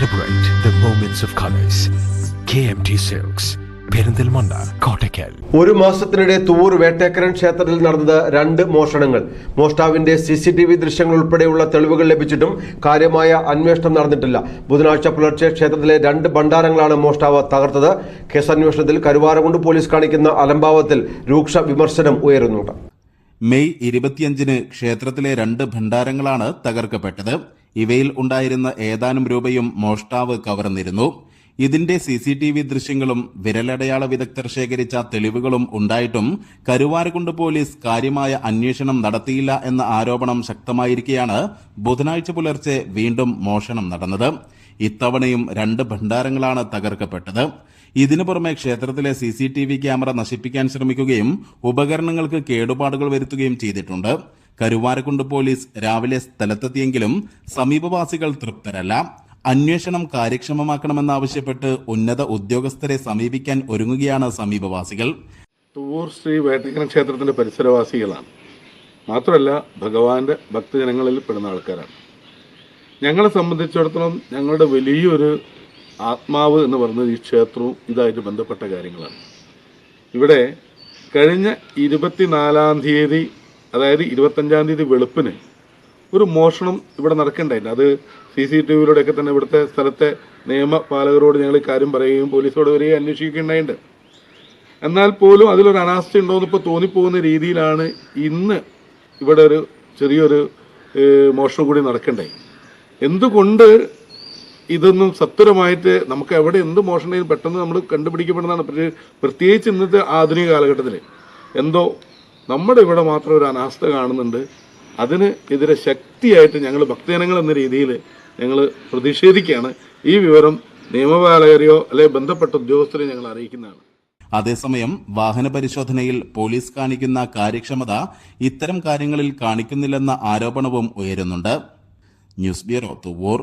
Celebrate the moments of colors. KMT Silks, Perinthalmanna Kottakkal ഒരു മാസത്തിനിടെ തൂർ വേട്ടേക്കരൻ ക്ഷേത്രത്തിൽ നടന്നത് രണ്ട് മോഷണങ്ങൾ. മോഷ്ടാവിന്റെ സി സി ടി വി ദൃശ്യങ്ങൾ ഉൾപ്പെടെയുള്ള തെളിവുകൾ ലഭിച്ചിട്ടും കാര്യമായ അന്വേഷണം നടന്നിട്ടില്ല. ബുധനാഴ്ച പുലർച്ചെ ക്ഷേത്രത്തിലെ രണ്ട് ഭണ്ഡാരങ്ങളാണ് മോഷ്ടാവ് തകർത്തത്. കേസന്വേഷണത്തിൽ കരുവാരകുണ്ട് പോലീസ് കാണിക്കുന്ന അലംഭാവത്തിൽ രൂക്ഷ വിമർശനം ഉയരുന്നുണ്ട്. മെയ് ഇരുപത്തിയഞ്ചിന് ക്ഷേത്രത്തിലെ രണ്ട് ഭണ്ഡാരങ്ങളാണ് തകർക്കപ്പെട്ടത്. ഇവയിൽ ഉണ്ടായിരുന്ന ഏതാനും രൂപയും മോഷ്ടാവ് കവർന്നിരുന്നു. ഇതിന്റെ സി സി ടി വി ദൃശ്യങ്ങളും വിരലടയാള വിദഗ്ധർ ശേഖരിച്ച തെളിവുകളും ഉണ്ടായിട്ടും കരുവാരകുണ്ട് പോലീസ് കാര്യമായ അന്വേഷണം നടത്തിയില്ല എന്ന ആരോപണം ശക്തമായിരിക്കെയാണ് ബുധനാഴ്ച പുലർച്ചെ വീണ്ടും മോഷണം നടന്നത്. ഇത്തവണയും രണ്ട് ഭണ്ഡാരങ്ങളാണ് തകർക്കപ്പെട്ടത്. ഇതിനു പുറമെ ക്ഷേത്രത്തിലെ C C T V camera നശിപ്പിക്കാൻ ശ്രമിക്കുകയും ഉപകരണങ്ങൾക്ക് കേടുപാടുകൾ വരുത്തുകയും ചെയ്തിട്ടുണ്ട്. കരുവാരക്കുണ്ട് പോലീസ് രാവിലെ സ്ഥലത്തെത്തിയെങ്കിലും സമീപവാസികൾ തൃപ്തരല്ല. അന്വേഷണം കാര്യക്ഷമമാക്കണമെന്നാവശ്യപ്പെട്ട് ഉന്നത ഉദ്യോഗസ്ഥരെ സമീപിക്കാൻ ഒരുങ്ങുകയാണ് സമീപവാസികൾ. തൂർ ശ്രീ വേട്ടക്കര ക്ഷേത്രത്തിന്റെ പരിസരവാസികളാണ്. മാത്രമല്ല ഭഗവാന്റെ ഭക്തജനങ്ങളിൽ പെടുന്ന ആൾക്കാരാണ്. ഞങ്ങളെ സംബന്ധിച്ചിടത്തോളം ഞങ്ങളുടെ വലിയൊരു ആത്മാവ് എന്ന് പറയുന്നത് ഈ ക്ഷേത്രവും ഇതായിട്ട് ബന്ധപ്പെട്ട കാര്യങ്ങളാണ്. ഇവിടെ കഴിഞ്ഞ ഇരുപത്തിനാലാം തീയതി അതായത് ഇരുപത്തഞ്ചാം തീയതി വെളുപ്പിന് ഒരു മോഷണം ഇവിടെ നടക്കണ്ടായില്ല അത് സി സി ടി വിയിലൂടെയൊക്കെ തന്നെ ഇവിടുത്തെ സ്ഥലത്തെ നിയമപാലകരോട് ഞങ്ങൾ ഇക്കാര്യം പറയുകയും പോലീസോട് വരികയും അന്വേഷിക്കുകയുണ്ടായിട്ടുണ്ട്. എന്നാൽ പോലും അതിലൊരു അനാസ്ഥ ഉണ്ടോ എന്ന് ഇപ്പോൾ തോന്നിപ്പോകുന്ന രീതിയിലാണ് ഇന്ന് ഇവിടെ ഒരു ചെറിയൊരു മോഷണം കൂടി നടക്കണ്ടായി എന്തുകൊണ്ട് ഇതൊന്നും സത്വരമായിട്ട് നമുക്ക് എവിടെ എന്ത് മോഷണം പെട്ടെന്ന് നമ്മൾ കണ്ടുപിടിക്കപ്പെടുന്നതാണ്? പ്രത്യേകിച്ച് ഇന്നത്തെ ആധുനിക കാലഘട്ടത്തിൽ എന്തോ നമ്മുടെ ഇവിടെ മാത്രം ഒരു അനാസ്ഥ കാണുന്നുണ്ട്. അതിന് എതിരെ ശക്തിയായിട്ട് ഞങ്ങൾ ഭക്തജനങ്ങൾ എന്ന രീതിയിൽ ഞങ്ങൾ പ്രതിഷേധിക്കുകയാണ്. ഈ വിവരം നിയമപാലകരെയോ അല്ലെ ബന്ധപ്പെട്ട ഉദ്യോഗസ്ഥരെ ഞങ്ങൾ അറിയിക്കുന്നതാണ്. അതേസമയം വാഹന പരിശോധനയിൽ പോലീസ് കാണിക്കുന്ന കാര്യക്ഷമത ഇത്തരം കാര്യങ്ങളിൽ കാണിക്കുന്നില്ലെന്ന ആരോപണവും ഉയരുന്നുണ്ട്. News bureau Thuvvur.